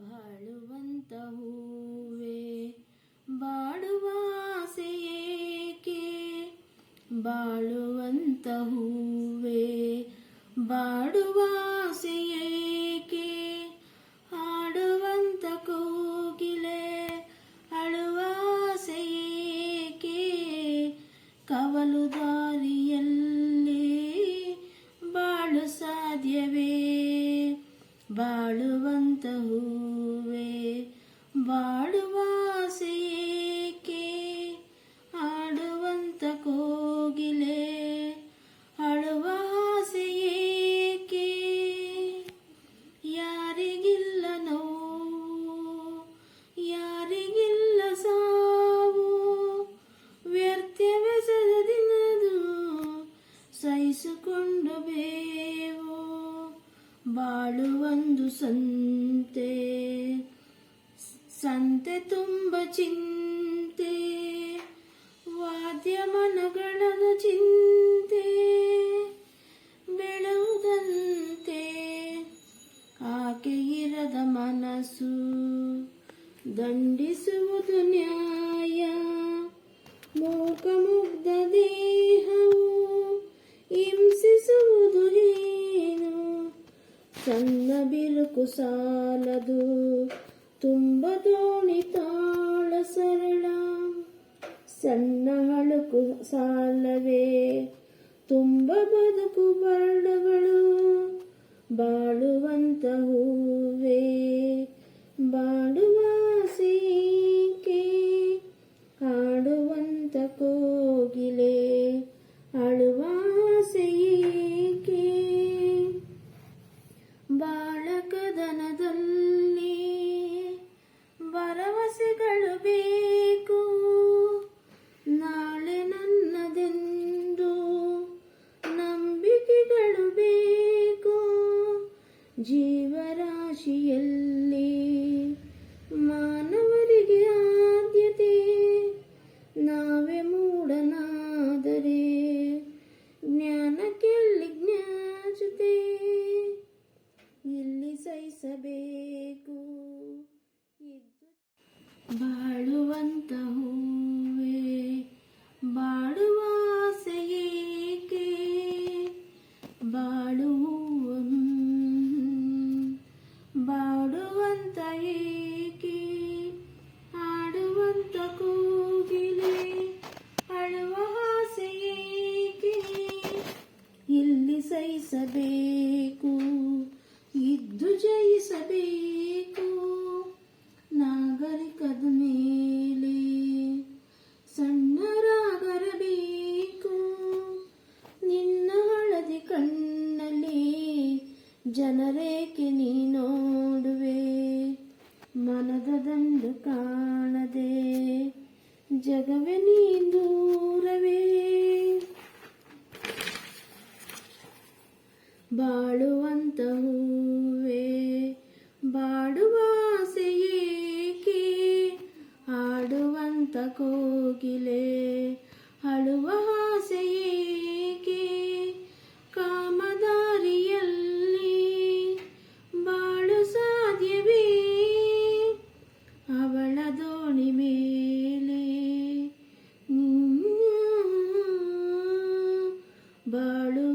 ಬಾಳುವಂತ ಹೂವೆ ಬಾಡುವ ಆಸೆ ಏಕೆ? ಬಾಳುವಂತ ಹೂವೆ ಬಾಡುವ ಆಡುವಂತ ಹಾಡುವಂತ ಕೋಗಿಲೆ, ಅಳುವ ಆಸೆ ಕವಲು ದಾರಿಯಲ್ಲಿ ಬಾಳು ಸಾಧ್ಯವೇ? ಬಾಳುವಂತ ಹೂವೇ ಸಹಿಸಿಕೊಂಡು ಬಾಳುವಂದು ಸಂತೆ. ಸಂತೆ ತುಂಬ ಚಿಂತೆ. ವಾದ್ಯ ಮನಗಳದ ಚಿಂತೆ. ಬೆಳೆಯುವುದಂತೆ ಆಕೆ ಇರದ ಮನಸ್ಸು. ದಂಡಿಸುವುದು ನ್ಯಾಯ. ಮೂಕಮುಗ್ಧ ದೇಹವು ಸಣ್ಣ ಬಿರುಕು ಸಾಲದು. ತುಂಬ ದೋಣಿ ತಾಳ ಸರಳ. ಸಣ್ಣ ಹಳುಕು ಸಾಲವೇ. ತುಂಬ ಬದುಕು ಬರ್ಣಗಳು ಬಾಳುವಂತ ಹೂವೇ ಜೀವರಾಶಿಯಲ್ಲಿ ಮಾನವರಿಗೆ ಆದ್ಯತೆ ನಾವೇ ಮೂಡನಾದರೆ ಜ್ಞಾನಕ್ಕೆಲ್ಲಿ ಜ್ಞಾಚತೆ ಇಲ್ಲಿ ಸಹಿಸಬೇಕು. ಜಯಿಸಬೇಕು. ನಾಗರಿಕದ ಮೇಲೆ ಸಣ್ಣರಾಗರಬೇಕು. ನಿನ್ನ ಹಳದಿ ಕಣ್ಣಲ್ಲಿ ಜನರೇಕೆ ನೀ ನೋಡುವೆ? ಮನದ ದಂಡು ಕಾಣದೆ ಜಗವೇ ನೀ ದೂರವೇ? ಬಾಳುವಂತಹೂ ಬಾಳು